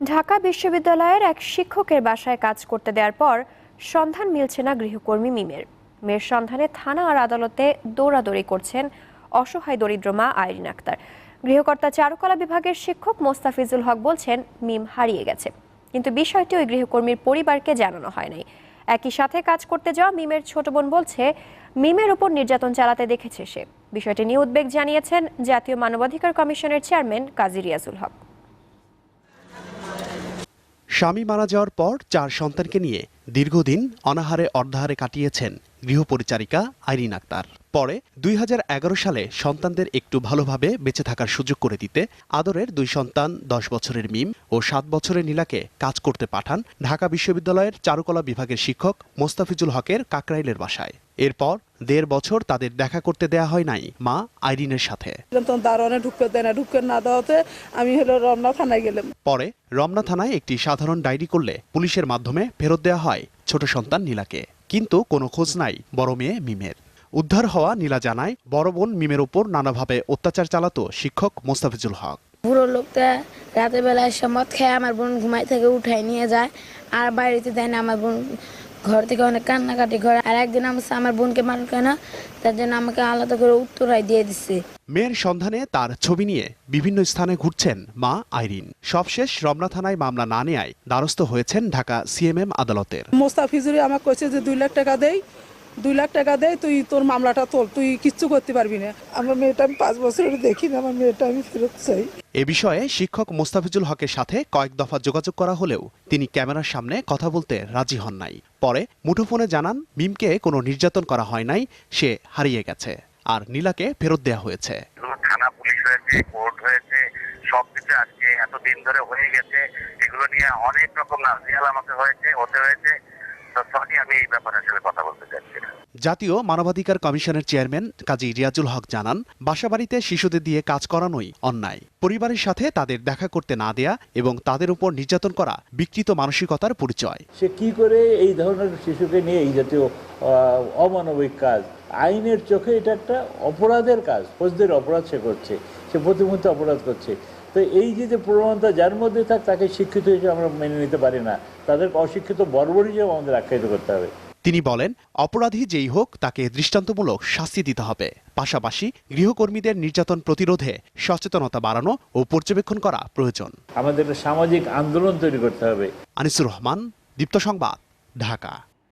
ঢাকা বিশ্ববিদ্যালয়ের এক শিক্ষকের বাসায় কাজ করতে দেওয়ার পর সন্ধান মিলছে না গৃহকর্মী মিমের। মেয়ের সন্ধানে থানা আর আদালতে দৌড়াদৌড়ি করছেন অসহায় দরিদ্র মা আইরিন আক্তার। গৃহকর্তা চারুকলা বিভাগের শিক্ষক মোস্তাফিজুল হক বলছেন, মিম হারিয়ে গেছে। কিন্তু বিষয়টি ওই গৃহকর্মীর পরিবারকে জানানো হয় নাই। একই সাথে কাজ করতে যাওয়া মিমের ছোট বোন বলছে, মিমের উপর নির্যাতন চালাতে দেখেছে সে। বিষয়টি নিয়ে উদ্বেগ জানিয়েছেন জাতীয় মানবাধিকার কমিশনের চেয়ারম্যান কাজী রিয়াজুল হক। স্বামী মারা যাওয়ার পর চার সন্তানকে নিয়ে দীর্ঘদিন অনাহারে অর্ধাহারে কাটিয়েছেন গৃহপরিচারিকা আইরিন আক্তার। পরে দুই হাজার এগারো সালে সন্তানদের একটু ভালোভাবে বেঁচে থাকার সুযোগ করে দিতে আদরের দুই সন্তান দশ বছরের মিম ও সাত বছরের নীলাকে কাজ করতে পাঠান ঢাকা বিশ্ববিদ্যালয়ের চারুকলা বিভাগের শিক্ষক মোস্তাফিজুল হকের কাকরাইলের বাসায়। এরপর দেড় বছর তাদের দেখা করতে দেয়া হয় নাই মা আইরিনের সাথে। দারোয়ানে ঢুকতে দেয় না ঢুকতে না দেওয়াতে আমি হলো রমনা থানায় গেলাম। পরে রমনা থানায় একটি সাধারণ ডায়েরি করলে পুলিশের মাধ্যমে ফেরত দেওয়া হয়। ছোট সন্তান নীলাকে। কিন্তু কোনো খোঁজ নাই, বড় মেয়ে মিমের। উদ্ধার হওয়া নীলা জানায়, বড় বোন মিমের উপর নানাভাবে অত্যাচার চালাতো শিক্ষক মোস্তাফিজুল হক। বুড়ো লোকটা রাতের বেলায় এসে মদ খেয়ে আমার বোন ঘুমাই থেকে উঠাই নিয়ে যায়, আর বাড়িতে দেয় না আমার বোন ঘর থেকে অনেক কান্নাকাটি করে আর একদিন আমার আমার বোনকে মারল কেন? তার জন্য আমাকে আলাদা করে উত্তরায় দিয়ে দিচ্ছে মেয়ের সন্ধানে তার ছবি নিয়ে বিভিন্ন স্থানে ঘুরছেন মা আইরিন। সবশেষ রমনা থানায় মামলা না নেয় দ্বারস্থ হয়েছেন ঢাকা সিএমএম আদালতের। মোস্তাফিজুরি আমাকে কইছে যে দুই লাখ টাকা দেই। দুই লাখ টাকা দেয় তুই তোর মামলাটা তোল তুই কিচ্ছু করতে পারবি না। আমার মেয়েটা আমি পাঁচ বছরের দেখি না আমার মেয়েটা আমি ফেরত চাই। এ বিষয়ে শিক্ষক মোস্তাফিজুল হকের সাথে কয়েক দফা যোগাযোগ করা হলেও তিনি ক্যামেরার সামনে কথা বলতে রাজি হন নাই। পরে মুঠোফোনে জানান মিমকে কোনো নির্যাতন করা হয় নাই সে হারিয়ে গেছে। আর নীলাকে ফেরত দেওয়া হয়েছে। থানা পুলিশ হয়েছে কোর্ট হয়েছে সবকিছু আজকে এতদিন ধরে হয়ে গেছে। এগুলো নিয়ে অনেক রকম নাজিয়াল আমাকে হয়েছে হতে হয়েছে। তো সরি আমি এই ব্যাপারে আসলে কথা বলতে চাচ্ছি জাতীয় মানবাধিকার কমিশনের চেয়ারম্যান কাজী রিয়াজুল হক জানান বাসাবাড়িতে শিশুদের দিয়ে কাজ করানোই অন্যায়। পরিবারের সাথে তাদের দেখা করতে না দেয়া এবং তাদের উপর নির্যাতন করা বিকৃত মানসিকতার পরিচয়। সে কি করে এই ধরনের শিশুকে নিয়ে এই জাতীয় আহ, অমানবিক কাজ? আইনের চোখে এটা একটা অপরাধের কাজ। ফৌজদের অপরাধ সে করছে। সে প্রতিমুহূর্তে অপরাধ করছে। তো এই যে যে প্রবণতা যার মধ্যে থাক তাকে শিক্ষিত হিসেবে আমরা মেনে নিতে পারি না। তাদের অশিক্ষিত বর্বর হিসেবে আমাদের আখ্যায়িত করতে হবে। তিনি বলেন অপরাধী যেই হোক তাকে দৃষ্টান্তমূলক শাস্তি দিতে হবে। পাশাপাশি গৃহকর্মীদের নির্যাতন প্রতিরোধে সচেতনতা বাড়ানো ও পর্যবেক্ষণ করা প্রয়োজন। আমাদের সামাজিক আন্দোলন তৈরি করতে হবে। আনিসুর রহমান দীপ্ত সংবাদ ঢাকা।